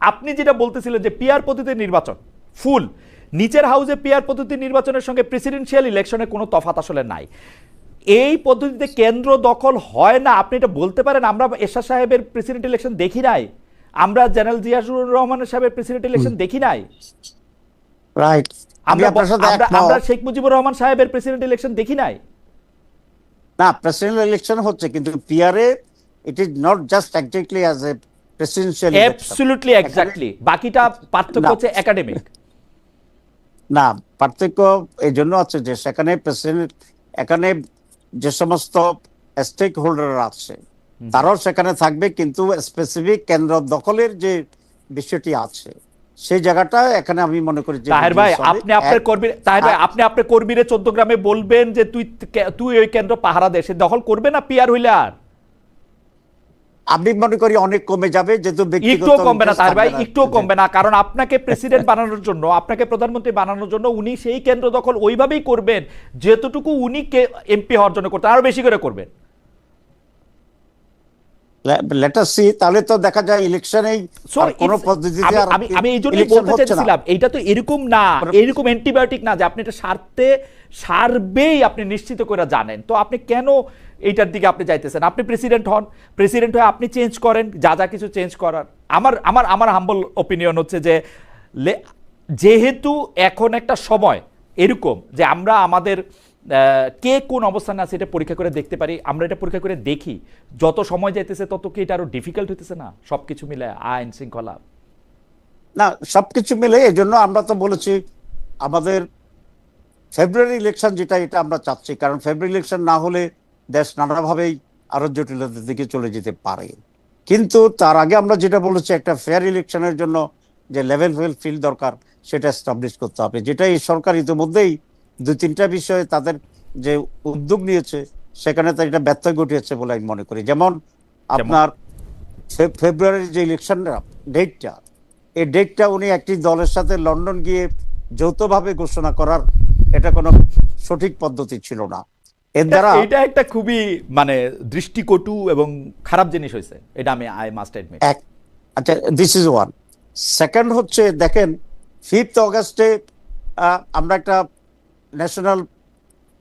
আপনি যেটা বলতেছিলেন যে পিয়ার পদ্ধতির নির্বাচন ফুল। নিচের হাউসে পিয়ার পদ্ধতির নির্বাচনের সঙ্গে প্রেসিডেন্সিয়াল ইলেকশনে কোনো তফাত আসলে নাই। এই পদ্ধতিতে কেন্দ্র দখল হয় না। আপনি এটা বলতে পারেন আমরা এরশাদ সাহেবের প্রেসিডেন্ট ইলেকশন দেখি নাই। আমরা জেনারেল জিয়াসুর রহমানের সাহেবের প্রেসিডেন্ট ইলেকশন দেখি নাই। রাইট আমরা আমরা- শেখ মুজিবুর রহমান সাহেবের প্রেসিডেন্ট ইলেকশন দেখি নাই। না প্রেসিডেন্ট ইলেকশন হচ্ছে কিন্তু PRA it is not just exactly as a presidential absolutely exactly বাকিটা পার্থক্য। হচ্ছে একাডেমিক না পার্থক্য এই জন্য আছে যে সেখানে প্রেসিডেন্ট এখানে যে সমস্ত স্টেক হোল্ডার আছে তারাও সেখানে থাকবে কিন্তু স্পেসিফিক কেন্দ্র দখলের যে বিষয়টি আছে সেই জায়গাটা এখানে আমি মনে করি যে তাহের ভাই আপনি আপনার কর্মী তাহের ভাই আর- আপনি আপনার কর্মীরে চোদ্দ গ্রামে বলবেন যে তুই তুই ওই কেন্দ্র পাহারা দেশে দখল করবে না পিয়ার হইলে আর? আমি মনে করি অনেক কমে যাবে যেহেতু একটুও কমবে না তাহের ভাই। একটুও কমবে না কারণ আপনাকে প্রেসিডেন্ট বানানোর জন্য আপনাকে প্রধানমন্ত্রী বানানোর জন্য উনি সেই কেন্দ্র দখল ওইভাবেই করবেন যেতটুকু উনি এমপি হওয়ার জন্য করতেন আরও বেশি করে করবেন। লেটার সি তাহলে তো দেখা যায় ইলেকশনেই So, কোন পদ্ধতিতে আমি- আমি আমি এই জন্যই election বলতে চাইছিলাম এইটা তো এরকম না এরকম অ্যান্টিবায়োটিক না যে আপনি এটা সারতে সারবেই আপনি নিশ্চিত করে জানেন। তো আপনি কেন এইটার দিকে আপনি যাইতেছেন। আপনি প্রেসিডেন্ট হন প্রেসিডেন্ট হয়ে আপনি চেঞ্জ করেন, যা যা কিছু চেঞ্জ করার। আমার আমার আমার হাম্বল ওপিনিয়ন হচ্ছে যে যেহেতু এখন একটা সময় এরকম যে আমরা আমাদের কে কোন অবস্থানে আছে এটা পরীক্ষা করে দেখতে পারি, আমরা এটা পরীক্ষা করে দেখি। যত সময় যাইতেছে তত কি এটা আরও ডিফিকাল্ট হইতেছে না? সবকিছু মিলে আইন শৃঙ্খলা। না, সবকিছু মিলে এই জন্য আমরা তো বলেছি, আমাদের ফেব্রুয়ারি ইলেকশন যেটা, এটা আমরা চাচ্ছি। কারণ ফেব্রুয়ারি ইলেকশন না হলে দেশ নানাভাবেই আরও জটিলতার দিকে চলে যেতে পারে। কিন্তু তার আগে আমরা যেটা বলেছি একটা ফেয়ার ইলেকশনের জন্য যে লেভেল ফেল ফিল্ড দরকার সেটা এস্টাবলিশ করতে হবে। যেটা এই সরকার ইতিমধ্যেই দুই তিনটা বিষয়ে তাদের যে উদ্যোগ নিয়েছে সেখানে তার এটা ব্যর্থ ঘটিয়েছে বলে আমি মনে করি। যেমন আপনার ফেব্রুয়ারির যে ইলেকশন ডেটটা এই ডেটটা উনি একটি দলের সাথে লন্ডন গিয়ে যৌথভাবে ঘোষণা করার এটা কোনো সঠিক পদ্ধতি ছিল না। এর দ্বারা এটা একটা খুবই মানে দৃষ্টিকটু এবং খারাপ জিনিস হয়েছে এটা আমি আই মাস্ট এক আচ্ছা দিস ইজ ওয়ান সেকেন্ড হচ্ছে দেখেন ফিফথ অগাস্টে আমরা একটা ন্যাশনাল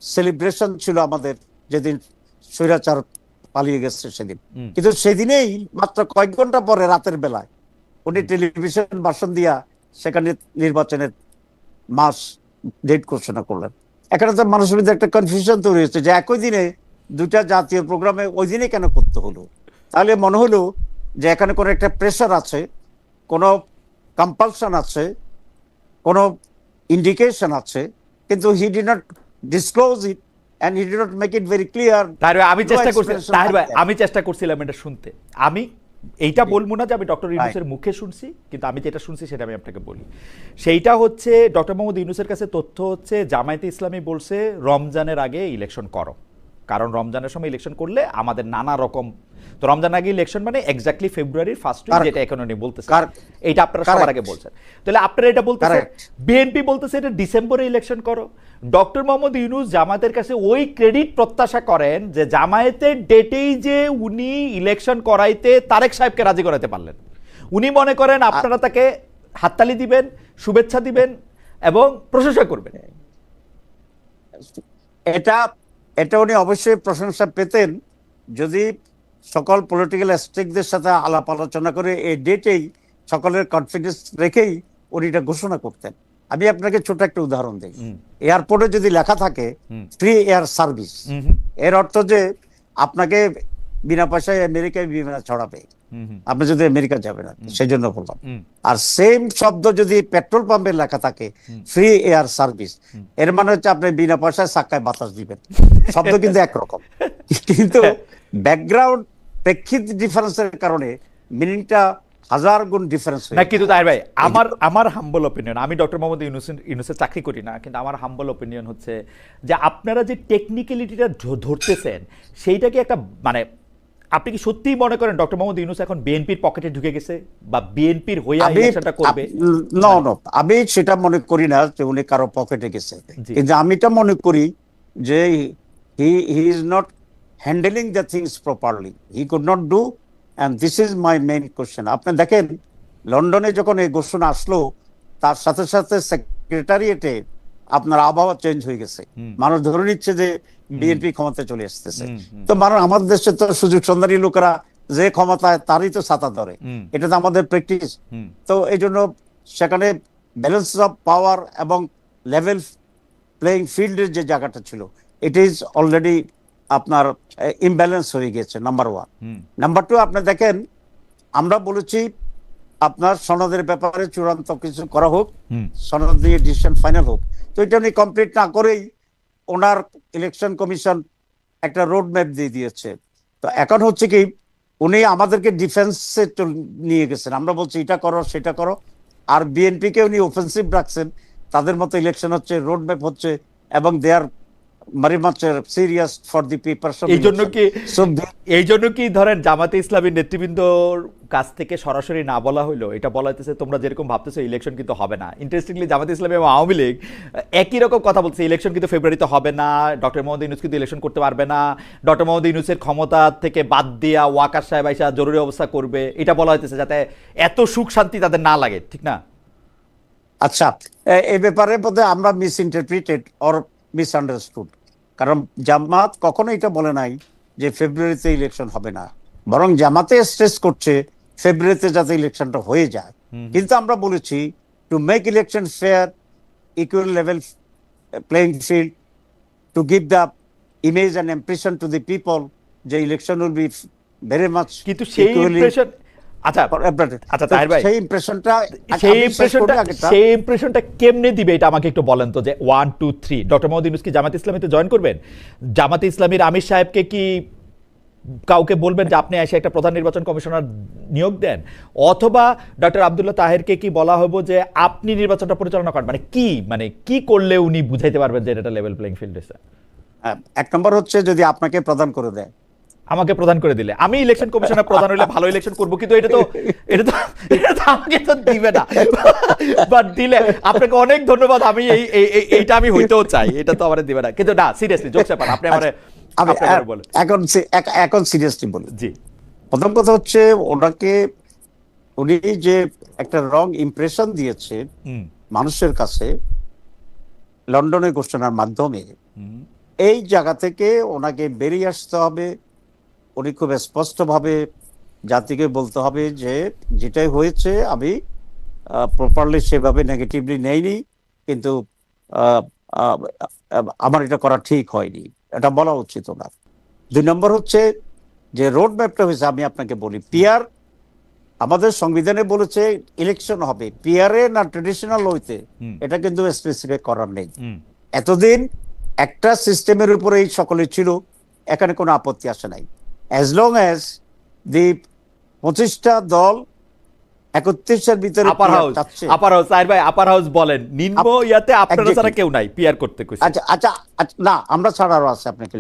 সেলিব্রেশন ছিল আমাদের যেদিন স্বৈরাচার পালিয়ে গেছে সেদিন। কিন্তু সেদিনেই মাত্র কয়েক ঘণ্টা পরে রাতের বেলায় উনি টেলিভিশন ভাষণ দিয়া সেখানে নির্বাচনের মাস ডেট ঘোষণা করলেন। তো মানুষের মধ্যে একটা কনফিউশন তৈরি হয়েছে যে একই দিনে দুটা জাতীয় প্রোগ্রামে ওই দিনে কেন করতে হলো? তাহলে মনে হলো যে এখানে কোনো একটা প্রেশার আছে কোনো কম্পালশন আছে কোনো ইন্ডিকেশন আছে কিন্তু he did not disclose it and he did not make it very clear আমি চেষ্টা. আমি চেষ্টা করছিলাম এটা শুনতে। আমি এইটা বলব না যে আমি ডক্টর ইউনুসের মুখে শুনছি কিন্তু আমি যেটা শুনছি সেটা আমি আপনাকে বলি। সেইটা হচ্ছে ডক্টর মোহাম্মদ ইউনুসের কাছে তথ্য হচ্ছে জামায়াতে ইসলামী বলছে রমজানের আগে ইলেকশন করো। কারণ রমজানের সময় ইলেকশন করলে আমাদের নানা রকম তো রমজান আগে ইলেকশন মানে এক্স্যাক্টলি ফেব্রুয়ারির ফার্স্ট উইক যেটা এখন উনি বলতেছে। Correct. এইটা আপনারা সবার আগে বলছেন। তাহলে আপনারা এটা বলতেছেন. বিএনপি বলতেছে এটা ডিসেম্বরে ইলেকশন করো। ডক্টর মোহাম্মদ ইউনুস জামায়াতের কাছে ওই ক্রেডিট প্রত্যাশা করেন যে জামায়াতের ডেটেই যে উনি ইলেকশন করাইতে তারেক সাহেবকে রাজি করাতে পারলেন। উনি মনে করেন আপনারা তাকে হাততালি দিবেন শুভেচ্ছা দিবেন এবং প্রশংসা করবেন। এটা এটা উনি অবশ্যই প্রশংসা পেতেন। যদি সকল পলিটিক্যাল স্টেকদের সাথে আলাপ আলোচনা করে এই ডেটেই সকলের কনফিডেন্স রেখেই উনি এটা ঘোষণা করতেন। আমি আপনাকে ছোট একটা উদাহরণ দিই। এয়ারপোর্টে যদি লেখা থাকে ফ্রি এয়ার সার্ভিস এর অর্থ যে আপনাকে বিনা পয়সায় আমেরিকায় বিমান ছড়াবে। আপনি যদি আমেরিকা যাবেন সেই জন্য বললাম। আর সেম শব্দ যদি পেট্রোল পাম্পে লেখা থাকে ফ্রি এয়ার সার্ভিস এর মানে হচ্ছে আপনি বিনা পয়সায় চাক্কায় বাতাস দিবেন। শব্দ কিন্তু একরকম। কিন্তু ব্যাকগ্রাউন্ড প্রেক্ষিত ডিফারেন্সের কারণে মিনিংটা হাজার গুণ ডিফারেন্স না কিন্তু তাই ভাই আমার আমার হাম্বল ওপিনিয়ন আমি ডক্টর মোহাম্মদ ইউনুসের ইউনুসের চাকরি করি না কিন্তু আমার হাম্বল ওপিনিয়ন হচ্ছে যে আপনারা যে টেকনিক্যালিটিটা ধরতেছেন সেইটাকে একটা মানে আপনি কি সত্যিই মনে করেন ডক্টর মোহাম্মদ ইউনুস এখন বিএনপির পকেটে ঢুকে গেছে? বা বিএনপির আমি ইলেকশনটা করবে? নো নো আমি সেটা মনে করি না যে উনি কারও পকেটে গেছে। কিন্তু আমি এটা মনে করি যে he he is not handling the things properly he could not do and this is my main question আপনি দেখেন লন্ডনে যখন এই ঘোষণা আসলো তার সাথে সাথে সেক্রেটারিয়েটে আপনার আবহাওয়া চেঞ্জ হয়ে গেছে। মানুষ ধরে নিচ্ছে যে বিএনপি ক্ষমতায় চলে আসতেছে। তো মানুষ আমাদের দেশে তো সুযোগ সন্ধানী লোকেরা যে ক্ষমতায় তারই তো ছাতা ধরে। এটা তো আমাদের প্র্যাকটিস তো এই জন্য সেখানে ব্যালেন্স অফ পাওয়ার এবং লেভেল প্লেইং ফিল্ডের যে জায়গাটা ছিল ইট ইজ অলরেডি আপনার ইমব্যালেন্স হয়ে গেছে নাম্বার ওয়ান নাম্বার টু আপনি দেখেন আমরা বলেছি আপনার সনদের ব্যাপারে চূড়ান্ত কিছু করা হোক সনদ নিয়ে ডিসিশন ফাইনাল হোক। তো এটা উনি কমপ্লিট না করেই ওনার ইলেকশন কমিশন একটা রোড ম্যাপ দিয়ে দিয়েছে। তো এখন হচ্ছে কি উনি আমাদেরকে ডিফেন্সে নিয়ে গেছেন। আমরা বলছি এটা করো সেটা করো। আর বিএনপি কে উনি অফেন্সিভ রাখছেন। তাদের মতো ইলেকশন হচ্ছে রোড ম্যাপ হচ্ছে এবং they are very much serious for the paper এই জন্য কি এই জন্য কি ধরেন জামাতে ইসলামী নেতৃবৃন্দর কাছ থেকে সরাসরি না বলা হইল? এটা বলা হইতেছে তোমরা যেরকম ভাবতেছো ইলেকশন কিন্তু হবে না। ইন্টারেস্টিংলি জামাতে ইসলামী এবং আওয়ামী লীগ একই রকম কথা বলছে ইলেকশন কিন্তু ফেব্রুয়ারিতে হবে না ডক্টর মোহাম্মদ ইউনুস কিন্তু ইলেকশন করতে পারবে না ডক্টর মোহাম্মদ ইউনুসের ক্ষমতা থেকে বাদ দিয়া ওয়াকার সাহেব আইসা জরুরি অবস্থা করবে এটা বলা হইতেছে যাতে এত সুখ শান্তি তাদের না লাগে ঠিক না? আচ্ছা এ- এই ব্যাপারে বোধহয় আমরা misinterpreted or misunderstood কারণ জামাত কখনো এটা বলে নাই যে ফেব্রুয়ারিতে ইলেকশন হবে না। বরং জামাতে স্ট্রেস করছে ফেব্রুয়ারিতে যাতে ইলেকশনটা হয়ে যায়। কিন্তু আমরা বলেছি to make election fair equal level playing field to give the image and impression to the people যে election will be very much কিন্তু সেই ইমপ্রেশন আচ্ছা আচ্ছা, তাহের ভাই। সেই ইমপ্রেশনটা সেই ইমপ্রেশনটা সেই ইমপ্রেশনটা কেমনে দিবে এটা আমাকে একটু বলেন তো যে one two three doctor Mohammad Yunus কি জামাত ইসলামীতে জয়েন করবেন? জামাত ইসলামীর আমির সাহেবকে কি কাউকে বলবেন যে আপনি এসে একটা প্রধান নির্বাচন কমিশনার নিয়োগ দেন? অথবা ডক্টর আবদুল্লাহ তাহেরকে কি বলা হব যে আপনি নির্বাচনটা পরিচালনা করেন? মানে কি মানে কি করলে উনি বুঝাইতে পারবেন যে এটা লেভেল প্লেইং ফিল্ড এক নম্বর হচ্ছে যদি আপনাকে প্রদান করে দেয়। আমাকে প্রদান করে দিলে। আমি ইলেকশন কমিশনার প্রধান হইলে ভালো ইলেকশন করব কিন্তু এটা তো এটা তো এটা তো আমাকে তো দিবে না। বাট দিলে আপনাকে অনেক ধন্যবাদ আমি এই এই- এই- এইটা আমি হইতেও চাই। এটা তো আমার দিবে না। কিন্তু না সিরিয়াসলি জোকস ব্যাপার আপনি আমার আমারে এখন এখন সিরিয়াসলি বলি। জি। প্রথম কথা হচ্ছে ওনাকে উনি যে একটা রং ইমপ্রেশন দিয়েছে মানুষের কাছে লন্ডনের ঘোষণার মাধ্যমে এই জায়গা থেকে ওনাকে বেরিয়ে আসতে হবে। উনি খুব স্পষ্টভাবে জাতিকে বলতে হবে যে যেটাই হয়েছে আমি প্রপারলি সেভাবে নেগেটিভলি নেইনি কিন্তু আমার এটা করা ঠিক হয়নি। এটা বলা উচিত ওনার। দুই নম্বর হচ্ছে যে রোড ম্যাপটা হয়েছে আমি আপনাকে বলি পিয়ার আমাদের সংবিধানে বলেছে ইলেকশন হবে। পিয়ারে না ট্রেডিশনাল হইতে এটা কিন্তু স্পেসিফিক করার নেই। এতদিন একটা সিস্টেমের উপরেই সকলে ছিল এখানে কোনো আপত্তি আসে নাই। অ্যাজ লং অ্যাজ দি পঁচিশটা দল একত্রিশের ভিতরে আপার হাউস। আপার হাউস সাহেব ভাই আপার হাউস বলেন। নিম্ন ইয়াতে আপনারা. ছাড়া কেউ নাই পিআর করতে কইছে। আচ্ছা আচ্ছা আচ্ছা, না আমরা ছাড়া আরও আছে আপনাকে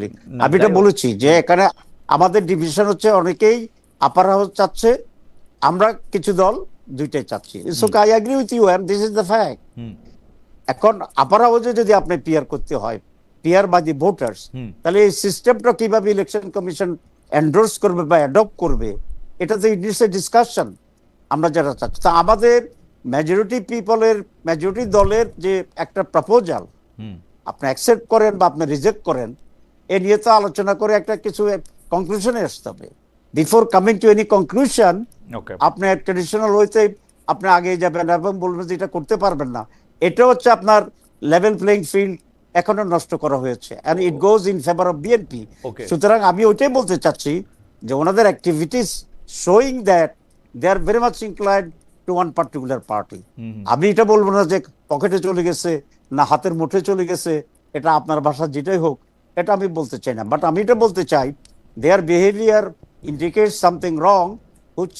আমি এটা। বলেছি যে এখানে আমাদের ডিভিশন হচ্ছে অনেকেই আপার হাউস চাচ্ছে আমরা কিছু দল দুইটাই চাচ্ছি। So I agree with you and this is the fact এখন আপার হাউসে যদি আপনি পিয়ার করতে হয় পিয়ার বাই দি ভোটার্স তাহলে এই সিস্টেমটা কীভাবে ইলেকশন কমিশন এন্ডোর্স করবে বা অ্যাডপ্ট করবে এটা তো ইটস এ ডিসকাশন আমরা যারা চাচ্ছি। তা আমাদের মেজরিটি পিপলের মেজরিটি দলের যে একটা প্রপোজাল আপনি অ্যাকসেপ্ট করেন বা আপনি রিজেক্ট করেন এ নিয়ে তো আলোচনা করে একটা কিছু কনক্লুশনে আসতে হবে। Before coming to any conclusion আপনি ট্রেডিশনাল হইতে আপনি আগে যাবেন এবং বলবেন যে এটা করতে পারবেন না। এটা হচ্ছে আপনার লেভেল প্লেইং ফিল্ড এখনও নষ্ট করা হয়েছে। And it goes in favour of BNP. সুতরাং আমি ওইটাই বলতে চাচ্ছি যে ওনাদের activities showing that they are very much inclined to one particular party আমি এটা বলব না যে পকেটে চলে গেছে না হাতের মুঠে চলে গেছে এটা আপনার ভাষা যেটাই হোক এটা আমি বলতে চাই না। বাট আমি এটা বলতে চাই their behaviour indicate something wrong which